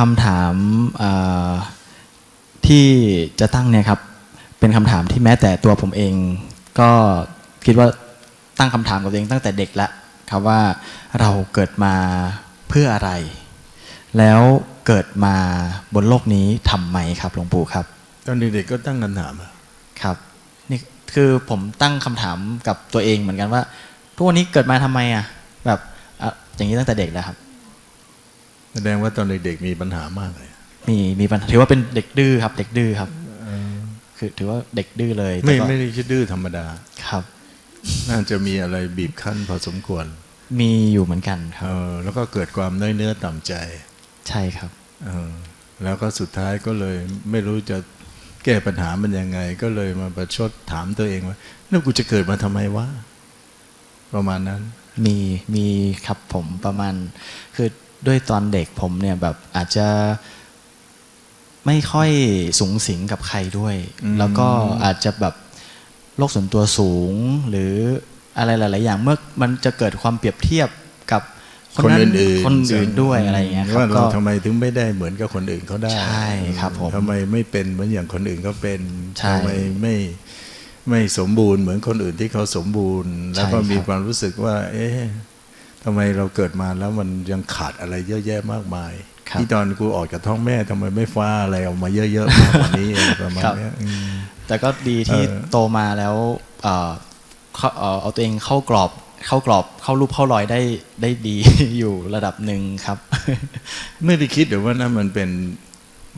คำถามเอ่อที่จะตั้งเนี่ยครับ เป็นคำถามที่แม้แต่ตัวผมเอง ก็คิดว่าตั้งคำถามกับตัวเองตั้งแต่เด็กละครับว่าเราเกิดมาเพื่ออะไร แล้วเกิดมาบนโลกนี้ทำไมครับหลวงปู่ครับ ตอนเด็กๆก็ตั้งคำถามอะครับนี่คือผมตั้งคำถามกับตัวเองเหมือนกันว่าทุกวันนี้เกิดมาทำไมอะแบบอะอย่างนี้ตั้งแต่เด็กแล้วครับ แสดงว่าตอนเด็กๆมีปัญหามากเลย มีมีปัญหาถือว่าเป็นเด็กดื้อครับ เด็กดื้อครับคือถือว่าเด็กดื้อเลยไม่แต่ก็ไม่ได้คิดดื้อธรรมดาครับ น่าจะมีอะไรบีบคั้นพอสมควร มีอยู่เหมือนกันคเอรับอแล้วก็เกิดความน้อยเนื้อต่ำใจ ใช่ครับเออแล้วก็สุดท้ายก็เลยไม่รู้จะแก้ปัญหามันยังไง ก็เลยมาประชดถามตัวเองว่าแล้วกูจะเกิดมาทำไมวะประมาณนั้น มีมีครับผมประมาณคือ ด้วยตอนเด็กผมเนี่ยแบบอาจจะไม่ค่อยสูงสิงกับใครด้วยอืมแล้วก็อาจจะแบบโลกส่วนตัวสูงหรืออะไรหลาย ๆ อย่างเมื่อมันจะเกิดความเปรียบเทียบกับคนอื่นๆคนอื่นด้วยอะไรอย่างเงี้ยครับว่าเราก็ทำไมถึงไม่ได้เหมือนกับคนอื่นเขาได้ใช่ครับผมทำไมไม่เป็นเหมือนอย่างคนอื่นเขาเป็นใช่ทำไมไม่ไม่สมบูรณ์เหมือนคนอื่นที่เขาสมบูรณ์ แล้วก็ใช่ครับมีความรู้สึกว่า เอ๊ะ ทำไมเราเกิดมาแล้วมันยังขาดอะไรเยอะแยะมากมายครับที่ตอนกูออกจากท้องแม่ทำไมไม่ฟ้าอะไรออกมาเยอะๆมากกว่านี้อะไรประมาณครับเนี้ยอืมแต่ก็ดีที่เออโตมาแล้วเอ่อเข้าเอ่อเอาตัวเองเข้ากรอบเข้ากรอบเข้ารูปเข้ารอยได้ได้ดีอยู่ระดับหนึ่งครับ ไม่ได้คิดหรือว่านั่นมันเป็น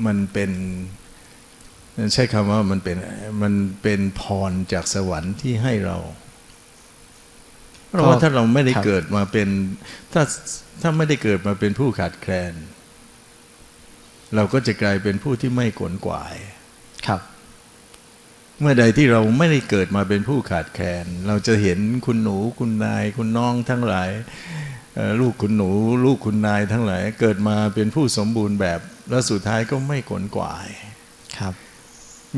มันเป็นใช้คำว่ามันเป็นมันเป็นพรจากสวรรค์ที่ให้เรา เพราะว่าถ้าเราไม่ได้ครับเกิดมาเป็น ถ้าถ้าไม่ได้เกิดมาเป็นผู้ขาดแคลน เราก็จะกลายเป็นผู้ที่ไม่ขวนกวายครับ เมื่อใดที่เราไม่ได้เกิดมาเป็นผู้ขาดแคลน เราจะเห็นคุณหนูคุณนาย คุณน้องทั้งหลายเอ่อลูกคุณหนู ลูกคุณนายทั้งหลาย เกิดมาเป็นผู้สมบูรณ์แบบ แล้วสุดท้ายก็ไม่ขวนกวายครับ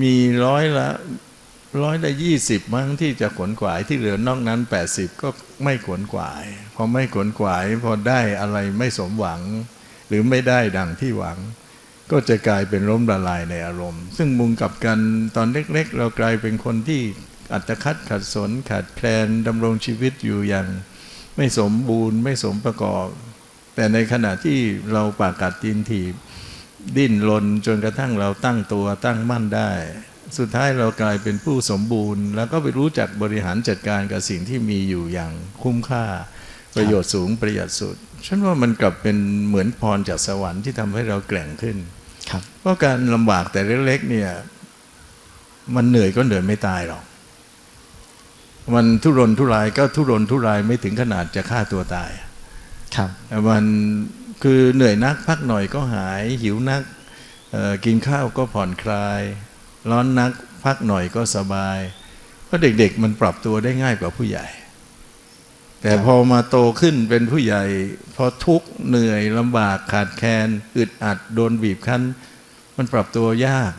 มีร้อยละ ร้อยละยี่สิบมั้งที่จะขนขวายที่เหลือนอกนั้นแปดสิบก็ไม่ขนขวาย พอไม่ขนขวายพอได้อะไรไม่สมหวัง หรือไม่ได้ดังที่หวัง ก็จะกลายเป็นล้มละลายในอารมณ์ ซึ่งมุงกลับกันตอนเล็กๆ เรากลายเป็นคนที่อัตคัดขัดสนขาดแคลนดำรงชีวิตอยู่อย่างไม่สมบูรณ์ไม่สมประกอบ แต่ในขณะที่เราปากกัดตีนถีบดิ้นรนจนกระทั่งเราตั้งตัวตั้งมั่นได้ สุดท้ายเรากลายเป็นผู้สมบูรณ์ แล้วก็ไปรู้จักบริหารจัดการกับสิ่งที่มีอยู่อย่างคุ้มค่า ประโยชน์สูงประหยัดสุด ฉันว่ามันกลับเป็นเหมือนพรจากสวรรค์ที่ทำให้เราแกร่งขึ้นครับเพราะการลำบากแต่เล็กๆเนี่ย มันเหนื่อยก็เหนื่อยไม่ตายหรอกมันทุรนทุรายก็ทุรนทุรายไม่ถึงขนาดจะฆ่าตัวตาย ครับ มันคือเหนื่อยนักพักหน่อยก็หายหิวนักเอ่อกินข้าวก็ผ่อนคลาย ร้อนนักพักหน่อยก็สบาย เพราะเด็กๆมันปรับตัวได้ง่ายกว่าผู้ใหญ่ แต่พอมาโตขึ้นเป็นผู้ใหญ่ พอทุกข์เหนื่อยลำบากขาดแคลนอึดอัดโดนบีบคั้น มันปรับตัวยาก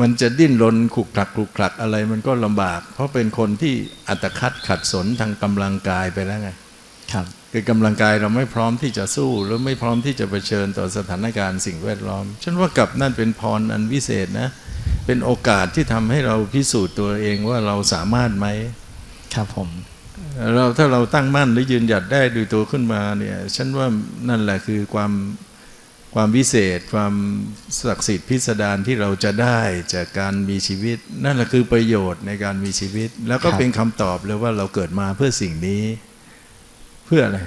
มันจะดิ้นรนขลุกคลักขลุกคลักอะไรมันก็ลำบาก เพราะเป็นคนที่อัตคัดขัดสนทางกำลังกายไปแล้วไง ครับคือกำลังกายเราไม่พร้อมที่จะสู้หรือไม่พร้อมที่จะเผชิญต่อสถานการณ์สิ่งแวดล้อม ฉันว่ากลับนั่นเป็นพรอันวิเศษนะ เป็นโอกาสที่ทำให้เราพิสูจน์ตัวเองว่าเราสามารถไหมครับผมเราถ้าเราตั้งมั่นหรือยืนหยัดได้ด้วยตัวขึ้นมาเนี่ยฉันว่านั่นแหละคือความความวิเศษ ความศักดิ์สิทธิ์พิสดารที่เราจะได้จากการมีชีวิต นั่นแหละคือประโยชน์ในการมีชีวิต แล้วก็เป็นคำตอบเลยว่าเราเกิดมาเพื่อสิ่งนี้ เพื่ออะไร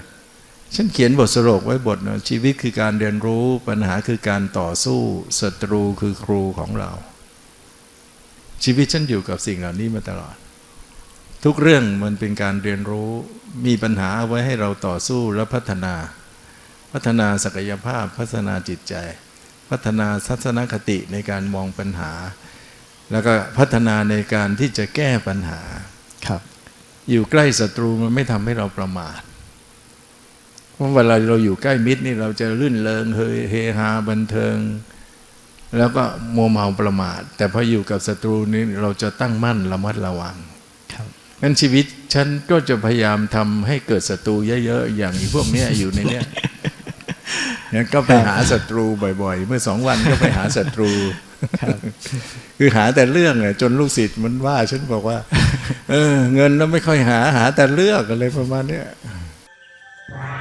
ฉันเขียนบทสรุปไว้บทนะชีวิตคือการเรียนรู้ปัญหาคือการต่อสู้ศัตรูคือครูของเรา ชีวิตฉันอยู่กับสิ่งเหล่านี้มาตลอด ทุกเรื่องมันเป็นการเรียนรู้มีปัญหาเอาไว้ให้เราต่อสู้และพัฒนา พัฒนาศักยภาพพัฒนาจิตใจ พัฒนาทัศนคติในการมองปัญหา แล้วก็พัฒนาในการที่จะแก้ปัญหาครับ อยู่ใกล้ศัตรูมันไม่ทำให้เราประมาทเพ ราะเวลาเราอยู่ใกล้มิตรนี่เราจะลื่นเลงเฮยเฮฮาบันเทิง แล้วก็มัวเมาประมาท แต่พออยู่กับศัตรูนี่เราจะตั้งมั่นระมัดระวังครับงั้นชีวิตฉันก็จะพยายามทำให้เกิดศัตรูเยอะๆอย่างอีพวกเนี้ยอยู่ในเนี้ยงั้นก็ไปหาศัตรูบ่อย ๆ เมื่อสองวันก็ไปหาศัตรูคือหาแต่เรื่องอะจนลูกศิษย์มันว่า ฉันบอกว่า เออ เงินแล้วไม่ค่อยหาหาแต่เรื่องอะไรประมาณเนี้ยเ